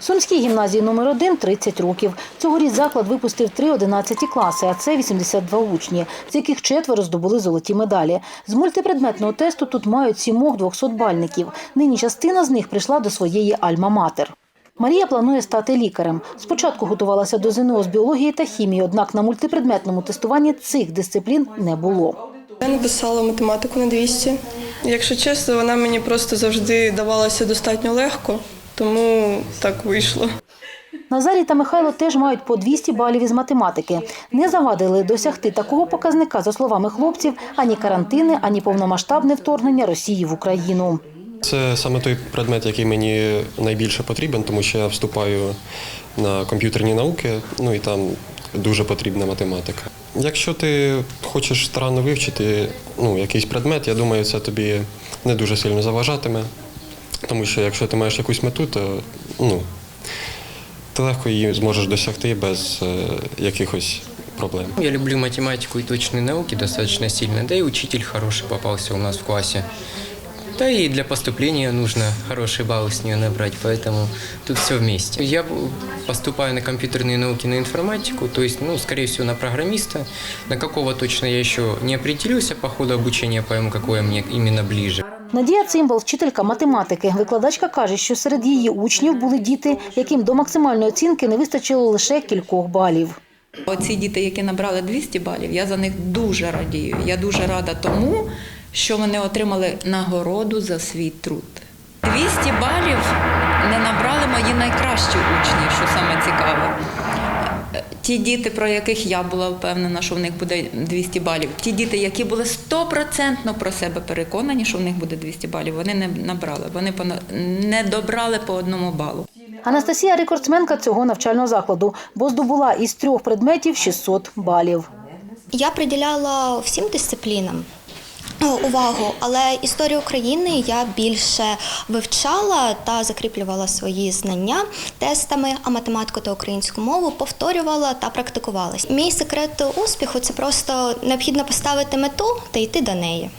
Сумській гімназії номер 1 30 років. Цьогоріч заклад випустив три 11 класи, а це 82 учні, з яких четверо здобули золоті медалі. З мультипредметного тесту тут мають сімох 200-бальників. Нині частина з них прийшла до своєї альма-матер. Марія планує стати лікарем. Спочатку готувалася до ЗНО з біології та хімії, однак на мультипредметному тестуванні цих дисциплін не було. Я написала математику на 200. Якщо чесно, вона мені просто завжди давалася достатньо легко, тому так вийшло. Назарій та Михайло теж мають по 200 балів із математики. Не завадили досягти такого показника, за словами хлопців, ані карантини, ані повномасштабне вторгнення Росії в Україну. Це саме той предмет, який мені найбільше потрібен, тому що я вступаю на комп'ютерні науки, ну і там дуже потрібна математика. Якщо ти хочеш старанно вивчити ну, якийсь предмет, я думаю, це тобі не дуже сильно заважатиме. Тому що якщо ти маєш якусь мету, то ну, ти легко її зможеш досягти без е, якихось проблем. Я люблю математику и точные науки достаточно сильно, да и учитель хороший попался у нас в классе. Да и для поступления нужно хорошие баллы с нее набрать, поэтому тут все вместе. Я б- поступаю на компьютерные науки, на информатику, то есть, ну, скорее всего, на программиста. На какого точно я еще не определился по ходу обучения, пойму, какое мне именно ближе. Надія Цимбал, вчителька математики. Викладачка каже, що серед її учнів були діти, яким до максимальної оцінки не вистачило лише кількох балів. Оці діти, які набрали 200 балів, я за них дуже радію. Я дуже рада тому, що вони отримали нагороду за свій труд. 200 балів не набрали мої найкращі учні, що саме цікаве. Ті діти, про яких я була впевнена, що в них буде 200 балів, ті діти, які були стопроцентно про себе переконані, що в них буде 200 балів, вони не набрали, вони не добрали по одному балу. Анастасія рекордсменка цього навчального закладу, бо здобула із трьох предметів 600 балів. Я приділяла всім дисциплінам е, увагу, але історію України я більше вивчала та закріплювала свої знання тестами, а математику та українську мову повторювала та практикувалась. Мій секрет успіху це просто необхідно поставити мету та йти до неї.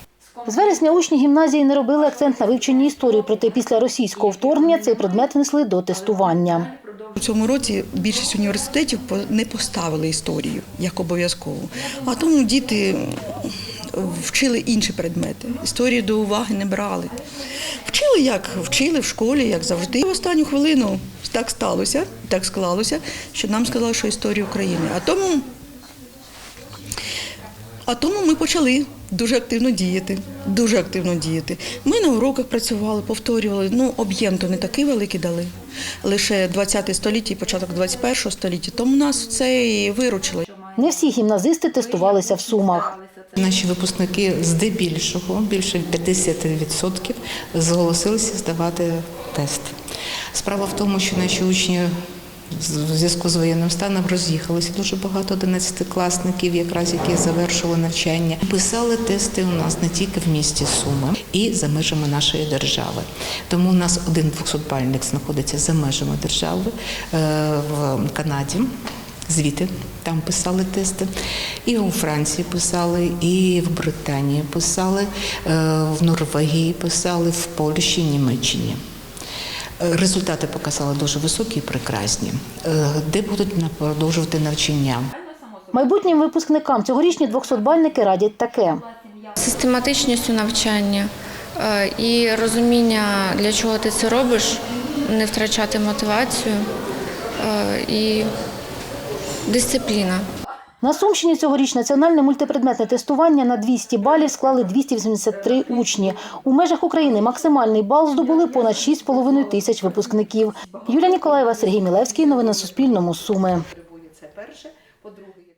З вересня учні гімназії не робили акцент на вивченні історії, проте після російського вторгнення цей предмет внесли до тестування. У цьому році більшість університетів по- не поставили історію як обов'язкову, а тому діти вчили інші предмети. Історію до уваги не брали. Вчили як вчили в школі, як завжди. В останню хвилину так сталося, так склалося, що нам сказали, що історія України. А тому, а тому ми почали дуже активно діяти. Дуже активно діяти. Ми на уроках працювали, повторювали. Ну, об'єм то не такий великий дали. Лише 20 століття і початок 21 століття. Тому нас це і виручило. Не всі гімназисти тестувалися в Сумах. Наші випускники здебільшого, більше 50% зголосилися здавати тест. Справа в тому, що наші учні в зв'язку з воєнним станом роз'їхалися дуже багато 11-класників, якраз які завершували навчання. Писали тести у нас не тільки в місті Суми і за межами нашої держави. Тому у нас один 200-бальник знаходиться за межами держави е, в Канаді. Звіти там писали тести, і у Франції писали, і в Британії писали, е, в Норвегії писали, в Польщі, Німеччині. Е, Результати показали дуже високі і прекрасні. Е, Де будуть продовжувати навчання? Майбутнім випускникам цьогорічні 200-бальники радять таке. систематичністю навчання і розуміння, для чого ти це робиш, не втрачати мотивацію і дисципліна. На Сумщині цьогоріч національне мультипредметне тестування на 200 балів склали 283 учні. У межах України максимальний бал здобули понад 6,5 тисяч випускників. Юлія Ніколаєва, Сергій Мілевський. Новини на Суспільному. Суми. Це перше, по-друге.